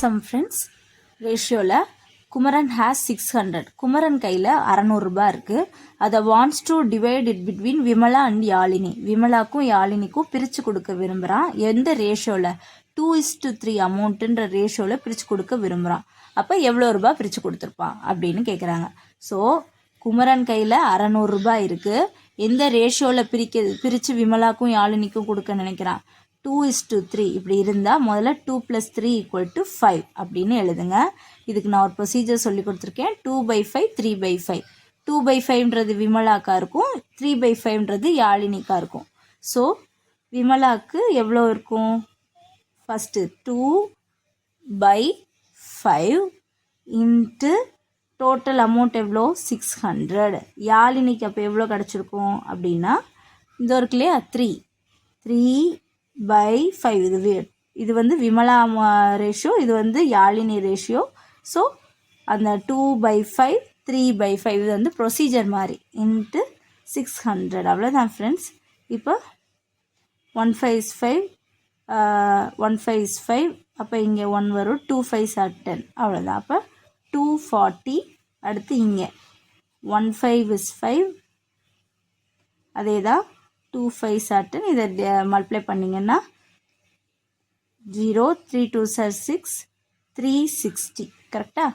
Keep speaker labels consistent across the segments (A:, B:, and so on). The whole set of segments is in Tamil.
A: சம் ஃப்ரெண்ட்ஸ் ரேஷியோவில் Kumaran has six hundred Kumaran கையில் அறநூறுரூபா இருக்குது அதை wants to divide it between Vimala and Yazhini. விமலாக்கும் யாழினிக்கும் பிரித்து கொடுக்க விரும்புகிறான் எந்த ரேஷியோவில் டூ இஸ் டு த்ரீ அமௌண்ட்டுன்ற ரேஷியோவில் பிரித்து கொடுக்க விரும்புகிறான் அப்போ எவ்வளோ ரூபா பிரித்து கொடுத்துருப்பான் அப்படின்னு கேட்குறாங்க ஸோ குமரன் கையில் அறநூறுரூபா இருக்குது எந்த ரேஷியோவில் பிரிக்க பிரித்து விமலாக்கும் யாழினிக்கும் கொடுக்க நினைக்கிறான்? டூ இஸ் டு த்ரீ இப்படி இருந்தால் முதல்ல two plus three equal to five அப்படின்னு எழுதுங்க. இதுக்கு நான் ஒரு ப்ரொசீஜர் சொல்லி கொடுத்துருக்கேன். Two by five three by five two by ஃபைவ்ன்றது விமலாக்கா இருக்கும். த்ரீ பை ஃபைவ்ன்றது யாழினிக்கா இருக்கும். ஸோ விமலாக்கு எவ்வளோ இருக்கும்? First two by five into total amount எவ்வளோ? சிக்ஸ் ஹண்ட்ரட் யாழினிக்கு அப்போ எவ்வளோ கிடச்சிருக்கும் அப்படின்னா இந்த ஒரு இல்லையா த்ரீ த்ரீ பை ஃபைவ் இது இது வந்து விமலா ரேஷியோ இது வந்து யாழினி ரேஷியோ ஸோ அந்த two by five three by five இது வந்து ப்ரொசீஜர் மாதிரி இன்ட்டு சிக்ஸ் ஹண்ட்ரட் அவ்வளோதான் ஃப்ரெண்ட்ஸ் இப்போ one five is five one five is five அப்போ இங்கே ஒன் வரும் டூ ஃபைவ் ஆர் டென் அவ்வளோதான் அப்போ டூ ஃபார்ட்டி அடுத்து இங்கே. ஒன் ஃபைவ் இஸ் ஃபைவ் அதே தான் டூ ஃபைவ் சார்டன் இதை மல்டிப்ளை பண்ணிங்கன்னா zero three two sir six three sixty கரெக்டாக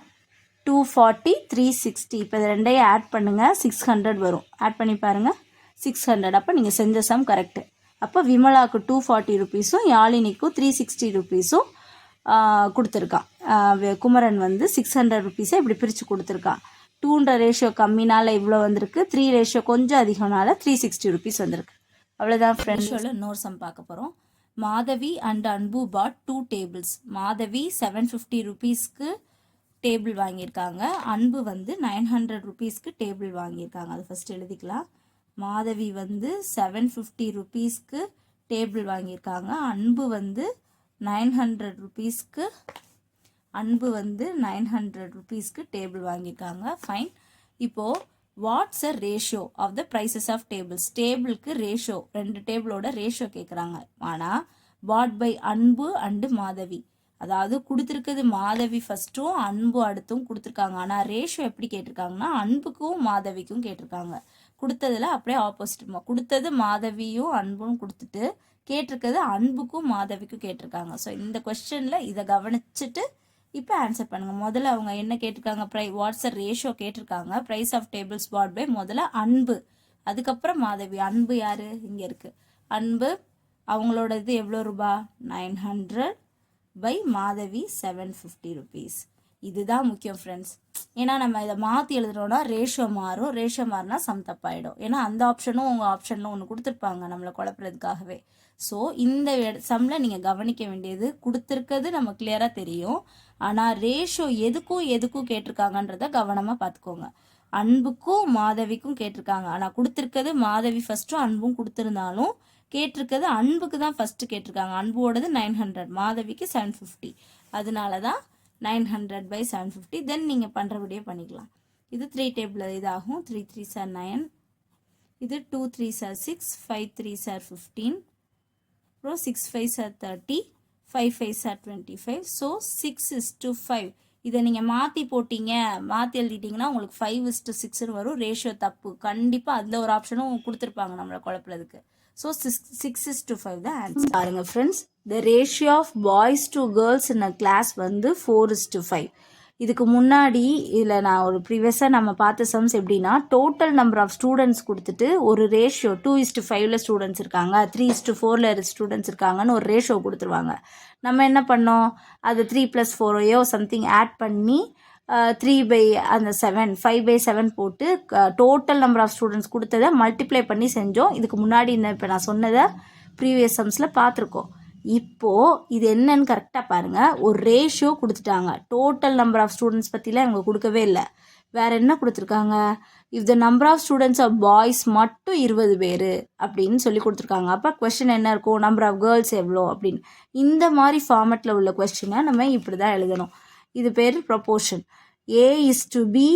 A: டூ ஃபார்ட்டி த்ரீ சிக்ஸ்டி இப்போ இது ரெண்டையும் ஆட் பண்ணுங்கள் சிக்ஸ் ஹண்ட்ரட் வரும். ஆட் பண்ணி பாருங்கள் சிக்ஸ் ஹண்ட்ரட் அப்போ நீங்கள் செஞ்ச சம் கரெக்டு அப்போ விமலாவுக்கு டூ ஃபார்ட்டி ருபீஸும் யாழினிக்கும் த்ரீ சிக்ஸ்டி ருபீஸும் கொடுத்துருக்கான். குமரன் வந்து சிக்ஸ் ஹண்ட்ரட் ருபீஸை இப்படி பிரித்து கொடுத்துருக்கான். டூன்ற ரேஷியோ கம்மினால் இவ்வளோ வந்திருக்கு. த்ரீ ரேஷியோ கொஞ்சம் அதிகம்னால த்ரீ சிக்ஸ்டி ருபீஸ் வந்திருக்கு. அவ்வளோதான் ஃப்ரெண்ட்ஸோட இன்னொரு சம் பார்க்க போகிறோம் Madhavi and Anbu bought two tables Madhavi seven fifty ருபீஸ்க்கு டேபிள் வாங்கியிருக்காங்க. அன்பு வந்து நைன் ஹண்ட்ரட் ருபீஸ்க்கு டேபிள் வாங்கியிருக்காங்க. அது ஃபஸ்ட் எழுதிக்கலாம். மாதவி வந்து செவன் ஃபிஃப்டி ருபீஸ்க்கு டேபிள் வாங்கியிருக்காங்க. அன்பு வந்து நைன் ஹண்ட்ரட் ருபீஸ்க்கு அன்பு வந்து நைன் ஹண்ட்ரட் ருபீஸ்க்கு டேபிள் வாங்கியிருக்காங்க. ஃபைன் இப்போது what's a ratio of the prices of tables டேபிளுக்கு ரேஷியோ ரெண்டு டேபிளோட ரேஷியோ கேட்குறாங்க ஆனால் bought by Anbu and Madhavi? அதாவது கொடுத்துருக்குது மாதவி ஃபஸ்ட்டும் அன்பு அடுத்தும் கொடுத்துருக்காங்க. ஆனால் ரேஷியோ எப்படி கேட்டிருக்காங்கன்னா அன்புக்கும் மாதவிக்கும் கேட்டிருக்காங்க. கொடுத்ததுல அப்படியே ஆப்போசிட் கொடுத்தது மாதவியும் அன்பும் கொடுத்துட்டு கேட்டிருக்கிறது அன்புக்கும் மாதவிக்கும் கேட்டிருக்காங்க. ஸோ இந்த கொஸ்டினில் இதை கவனிச்சுட்டு இப்போ ஆன்சர் பண்ணுங்கள் முதல்ல அவங்க என்ன கேட்டிருக்காங்க? ப்ரை வாட்ஸ் ரேஷியோ கேட்டிருக்காங்க? Price of tables bought by முதல்ல அன்பு. அதுக்கப்புறம் மாதவி. அன்பு யார்? இங்கே இருக்குது அன்பு அவங்களோட இது எவ்வளோ ரூபா? Nine hundred by Madhavi seven fifty rupees இதுதான் முக்கியம் ஃப்ரெண்ட்ஸ் ஏன்னா நம்ம இதை மாற்றி எழுதுறோம்னா ரேஷியோ மாறும். ரேஷியோ மாறினா சம் தப்பாயிடும். ஏன்னா அந்த ஆப்ஷனும் உங்கள் ஆப்ஷனில் ஒன்று கொடுத்துருப்பாங்க நம்மளை குழப்புறதுக்காகவே. ஸோ இந்த சம்மில் நீங்கள் கவனிக்க வேண்டியது கொடுத்துருக்கிறது நம்ம கிளியராக தெரியும். ஆனால் ரேஷியோ எதுக்கும் எதுக்கும் கேட்டிருக்காங்கன்றத கவனமாக பார்த்துக்கோங்க. அன்புக்கும் மாதவிக்கும் கேட்டிருக்காங்க. ஆனால் கொடுத்துருக்கிறது மாதவி ஃபஸ்ட்டும் அன்பும் கொடுத்துருந்தாலும் கேட்டிருக்கிறது அன்புக்கு தான் ஃபஸ்ட்டு கேட்டிருக்காங்க. அன்போடது நைன் ஹண்ட்ரட் மாதவிக்கு செவன் ஃபிஃப்டி அதனால தான் nine hundred by seven fifty. Then நீங்கள் பண்ணுறபடியே பண்ணிக்கலாம். இது த்ரீ டேபிள் இதாகும். த்ரீ த்ரீ சார் நைன் இது two three sir six five three sir fifteen அப்புறம் six five sir thirty five five sir twenty five so six is to five இதை நீங்கள் மாற்றி போட்டிங்க மாற்றி எழுதிட்டிங்கன்னா உங்களுக்கு ஃபைவ் இஸ் டு சிக்ஸ்னு வரும். ரேஷியோ தப்பு. கண்டிப்பாக அந்த ஒரு ஆப்ஷனும் கொடுத்துருப்பாங்க நம்மளை குழப்புறதுக்கு. So six six is to five தான் ஆன்சர் பாருங்க friends the ratio of boys to girls in a class வந்து ஃபோர் இஸ் டு ஃபைவ் இதுக்கு முன்னாடி இதில் நான் ஒரு ப்ரீவியஸாக நம்ம பார்த்த சம்ஸ் எப்படின்னா டோட்டல் நம்பர் ஆஃப் ஸ்டூடெண்ட்ஸ் கொடுத்துட்டு ஒரு ரேஷியோ டூ இஸ்டு ஃபைவ்ல ஸ்டூடெண்ட்ஸ் இருக்காங்க த்ரீ இஸ்டு ஃபோரில் ஸ்டூடெண்ட்ஸ் இருக்காங்கன்னு ஒரு ரேஷியோ கொடுத்துருவாங்க. நம்ம என்ன பண்ணோம்? அது த்ரீ ப்ளஸ் ஃபோரையோ சம்திங் ஆட் பண்ணி த்ரீ பை அந்த செவன் ஃபைவ் பை செவன் போட்டு டோட்டல் நம்பர் ஆஃப் ஸ்டூடெண்ட்ஸ் கொடுத்ததை மல்டிப்ளை பண்ணி செஞ்சோம். இதுக்கு முன்னாடி இந்த இப்போ நான் சொன்னதை ப்ரீவியஸ் சம்ஸில் பார்த்துருக்கோம். இப்போது இது என்னன்னு கரெக்டாக பாருங்கள் ஒரு ரேஷியோ கொடுத்துட்டாங்க. டோட்டல் நம்பர் ஆஃப் ஸ்டூடெண்ட்ஸ் பற்றிலாம் இவங்க கொடுக்கவே இல்லை. வேறு என்ன கொடுத்துருக்காங்க? If the number of students of boys மட்டும் இருபது பேர் அப்படின்னு சொல்லி கொடுத்துருக்காங்க. அப்போ கொஸ்டின் என்ன இருக்கும்? நம்பர் ஆஃப் கேர்ள்ஸ் எவ்வளோ அப்படின்னு. இந்த மாதிரி ஃபார்மெட்டில் உள்ள கொஸ்டினை நம்ம இப்படி தான் எழுதணும். இது பேர் proportion A is to B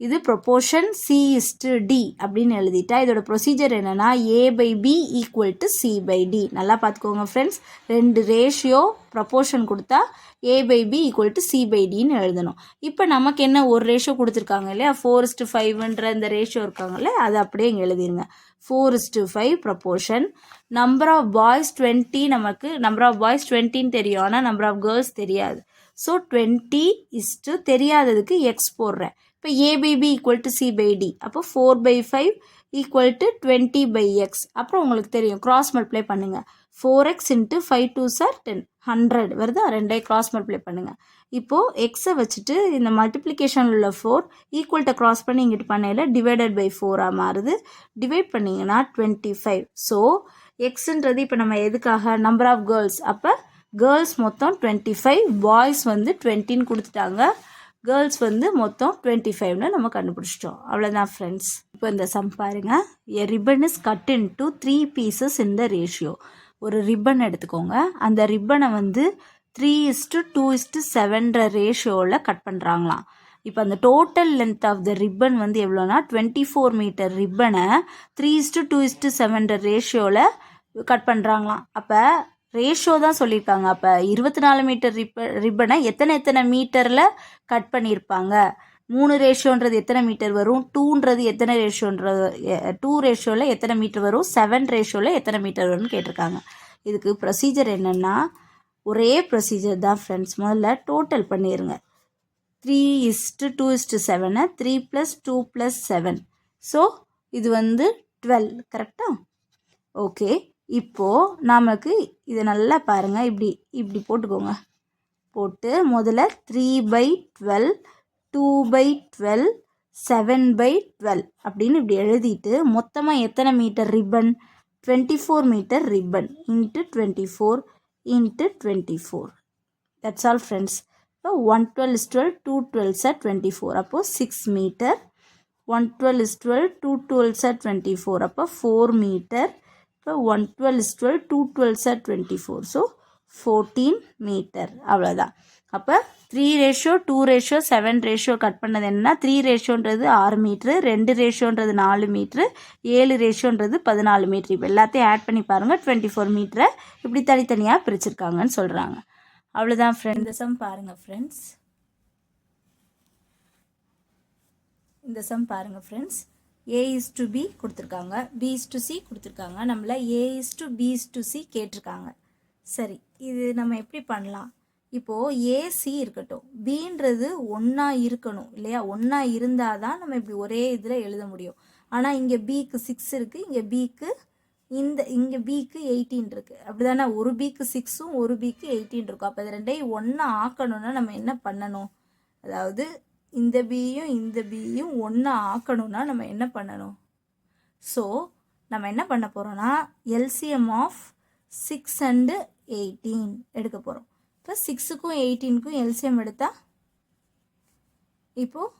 A: இது proportion C is to D அப்படின்னு எழுதிட்டா இதோட ப்ரொசீஜர் என்னென்னா A by B equal to C by D நல்லா பார்த்துக்கோங்க ஃப்ரெண்ட்ஸ் ரெண்டு ரேஷியோ ப்ரொப்போர்ஷன் கொடுத்தா A by B equal to C by டின்னு எழுதணும். இப்போ நமக்கு என்ன ஒரு ரேஷியோ கொடுத்துருக்காங்க இல்லையா? ஃபோர் இஸ்டு ஃபைவ்ன்ற இந்த ரேஷியோ இருக்காங்கல்ல அதை அப்படியே இங்கே எழுதிருங்க. Four is to five proportion number of boys twenty நமக்கு நம்பர் ஆஃப் பாய்ஸ் டுவெண்ட்டின்னு தெரியும். ஆனால் நம்பர் ஆஃப் கேர்ள்ஸ் தெரியாது. ஸோ டுவெண்ட்டி இஸ்ட்டு தெரியாததுக்கு எக்ஸ் போடுறேன். இப்போ A by B equal to C by D அப்போ four by five equal to twenty by x அப்புறம் உங்களுக்கு தெரியும். கிராஸ் மல்டிப்ளை பண்ணுங்கள் four x into five two are ten hundred வருதா? ரெண்டே கிராஸ் மல்டிப்ளை பண்ணுங்கள் இப்போது எக்ஸை வச்சுட்டு இந்த மல்டிப்ளிகேஷனில் உள்ள ஃபோர் ஈக்குவல்கிட்ட கிராஸ் பண்ணி இங்கிட்டு பண்ணையில் டிவைடட் பை ஃபோராக மாறுது. டிவைட் பண்ணிங்கன்னா டுவெண்ட்டி ஃபைவ் ஸோ எக்ஸுன்றது இப்போ நம்ம எதுக்காக? நம்பர் ஆஃப் கேர்ள்ஸ் அப்போ கேர்ள்ஸ் மொத்தம் டுவெண்ட்டி ஃபைவ் பாய்ஸ் வந்து டுவெண்ட்டின்னு கொடுத்துட்டாங்க. கேர்ள்ஸ் வந்து மொத்தம் டுவெண்ட்டி ஃபைவ்னு நம்ம கண்டுபிடிச்சிட்டோம். அவ்வளோதான் ஃப்ரெண்ட்ஸ் இப்போ இந்த சம் பாருங்க. A ribbon is cut in two three pieces in the ratio ஒரு ரிப்பன் எடுத்துக்கோங்க. அந்த ரிப்பனை வந்து three is to two is to செவன்ற ரேஷியோவில் கட் பண்ணுறாங்களாம் இப்போ அந்த total length of the ribbon வந்து எவ்வளோனா twenty four metre ரிப்பனை three is to two is to செவன்ற ரேஷியோவில் கட் பண்ணுறாங்களாம் அப்போ ரேஷியோ தான் சொல்லியிருக்காங்க. அப்போ இருபத்தி நாலு மீட்டர் ரிப்ப ரிப்பனை எத்தனை எத்தனை மீட்டரில் கட் பண்ணியிருப்பாங்க? மூணு ரேஷியோன்றது எத்தனை மீட்டர் வரும்? டூன்றது எத்தனை ரேஷியோன்றது டூ ரேஷியோவில் எத்தனை மீட்டர் வரும்? செவன் ரேஷியோவில் எத்தனை மீட்டர் வரும்னு கேட்டிருக்காங்க. இதுக்கு ப்ரொசீஜர் என்னென்னா ஒரே ப்ரொசீஜர் தான் ஃப்ரெண்ட்ஸ் முதல்ல டோட்டல் பண்ணிடுங்க three is to two is to செவனை three plus two plus seven so இது வந்து டுவெல் கரெக்டாக ஓகே இப்போது நமக்கு இதை நல்லா பாருங்கள் இப்படி இப்படி போட்டுக்கோங்க. போட்டு முதல்ல three by twelve two by twelve seven by twelve அப்படின்னு இப்படி எழுதிட்டு மொத்தமாக எத்தனை meter ribbon twenty four meter ribbon into twenty four into twenty four that's all friends இப்போ one twelve is twelve two twelve are twenty four அப்போது six meter one twelve is twelve two twelve are twenty four அப்போ four meter one twelve is twelve two twelve are twenty four so fourteen meter அவ்வளோதான் அப்போ three ratio two ratio seven ratio cut பண்ணது என்னன்னா த்ரீ ரேஷியோன்றது ஆறு மீட்ரு ரெண்டு ரேஷியோன்றது நாலு மீட்ரு ஏழு ரேஷியோன்றது பதினாலு மீட்ரு இப்போ எல்லாத்தையும் ஆட் பண்ணி பாருங்கள் டுவெண்ட்டி ஃபோர் மீட்டரை இப்படி தனித்தனியாக பிரிச்சிருக்காங்கன்னு சொல்கிறாங்க அவ்வளோதான் ஃப்ரெண்ட் இந்த சம் பாருங்கள் ஃப்ரெண்ட்ஸ் இந்த சம் பாருங்கள் friends A is to B கொடுத்துருக்காங்க. பி இஸ் டு சி கொடுத்துருக்காங்க. நம்மள A is to B is to C கேட்டிருக்காங்க. சரி இது நம்ம எப்படி பண்ணலாம்? இப்போது ஏசி இருக்கட்டும். பின்றது ஒன்றா இருக்கணும் இல்லையா? ஒன்றா இருந்தால் தான் நம்ம இப்படி ஒரே இதில் எழுத முடியும். ஆனால் இங்கே பிக்கு சிக்ஸ் இருக்குது இங்கே பிக்கு இந்த இங்கே பிக்கு எயிட்டீன் இருக்குது அப்படி தானே ஒரு பிக்கு சிக்ஸும் ஒரு பிக்கு எயிட்டீன் இருக்கும். அப்போ இது ரெண்டையும் ஒன்றா ஆக்கணும்னா நம்ம என்ன பண்ணணும்? அதாவது இந்த பியும் இந்த பியும் ஒன்றா ஆக்கணும்னா நம்ம என்ன பண்ணணும்? ஸோ நம்ம என்ன பண்ண போகிறோம்னா LCM of six and eighteen எடுக்க போகிறோம் இப்போ சிக்ஸுக்கும் எயிட்டீனுக்கும் எல்சிஎம் எடுத்தால் இப்போது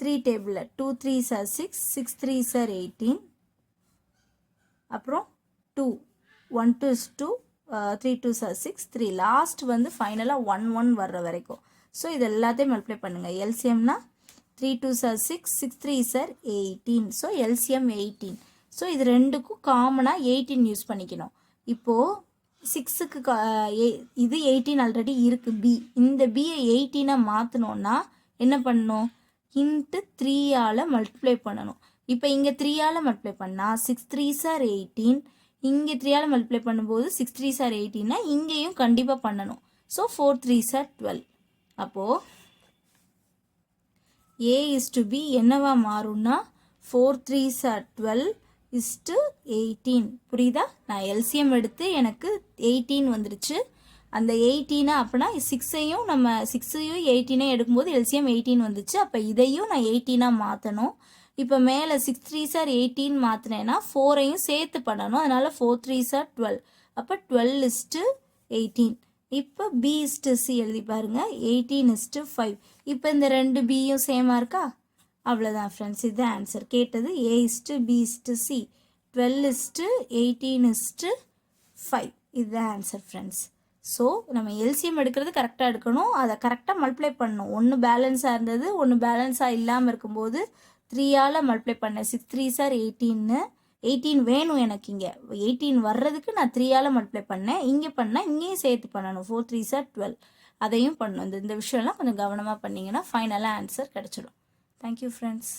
A: த்ரீ டேபிளில் two three are six six three are eighteen அப்புறம் two one two is two three two are six three last வந்து ஃபைனலாக ஒன் ஒன் வர்ற வரைக்கும். ஸோ இது எல்லாத்தையும் மல்டிப்ளை பண்ணுங்கள் எல்சிஎம்னா three two are six six three are eighteen so LCM eighteen so இது ரெண்டுக்கும் காமனாக எயிட்டீன் யூஸ் பண்ணிக்கணும். இப்போது சிக்ஸுக்கு கா இது எயிட்டீன் ஆல்ரெடி இருக்குது பி இந்த பியை எயிட்டீனாக மாற்றணுன்னா என்ன பண்ணணும்? இன்ட்டு த்ரீயால் மல்டிப்ளை பண்ணணும். இப்போ இங்கே த்ரீயால் மல்டிப்ளை பண்ணால் சிக்ஸ் த்ரீ சார் எயிட்டீன் இங்கே த்ரீயால் மல்டிப்ளை பண்ணும்போது சிக்ஸ் த்ரீ சார் எயிட்டீன்னா இங்கேயும் கண்டிப்பாக பண்ணணும். So four three are twelve அப்போது ஏ இஸ் டு பி என்னவா மாறும்னா four three are twelve is to eighteen புரியுதா? நான் எல்சிஎம் எடுத்து எனக்கு எயிட்டீன் வந்துருச்சு. அந்த எயிட்டீனை அப்படின்னா சிக்ஸையும் நம்ம சிக்ஸையும் எயிட்டீனையும் எடுக்கும்போது எல்சிஎம் எயிட்டீன் வந்துச்சு. அப்போ இதையும் நான் எயிட்டீனாக மாற்றணும் இப்போ மேலே சிக்ஸ் த்ரீ சார் எயிட்டீன் மாற்றினேன்னா ஃபோரையும் சேர்த்து பண்ணணும். அதனால் ஃபோர் த்ரீ சார் டுவெல் அப்போ டுவெல் இஸ்ட்டு எயிட்டீன் இப்போ பி இஸ்டு சி எழுதி பாருங்க. எயிட்டீன் இஸ்டு ஃபைவ் இப்போ இந்த ரெண்டு பியும் சேமாக இருக்கா? அவ்வளோதான் ஃப்ரெண்ட்ஸ் இதுதான் ஆன்சர் கேட்டது A is to B is to C twelve is to eighteen is to five இதுதான் ஆன்சர் ஃப்ரெண்ட்ஸ் ஸோ நம்ம எல்சிஎம் எடுக்கிறது கரெக்டாக எடுக்கணும். அதை கரெக்டாக மல்டிப்ளை பண்ணணும். ஒன்று பேலன்ஸாக இருந்தது ஒன்று பேலன்ஸாக இல்லாமல் இருக்கும்போது த்ரீயால் மல்டிப்ளை பண்ணேன். சிக்ஸ் த்ரீ சார் எயிட்டீன்னு எயிட்டீன் வேணும் எனக்கு இங்கே. எயிட்டீன் வர்றதுக்கு நான் த்ரீயால் மல்டிப்ளை பண்ணேன். இங்கே பண்ணால் இங்கேயும் சேர்த்து பண்ணணும். ஃபோர் த்ரீ சார் டுவெல் அதையும் பண்ணணும். இந்த இந்த விஷயம்லாம் கொஞ்சம் கவனமாக பண்ணிங்கன்னா ஃபைனலாக ஆன்சர் கிடச்சிடும். Thank you friends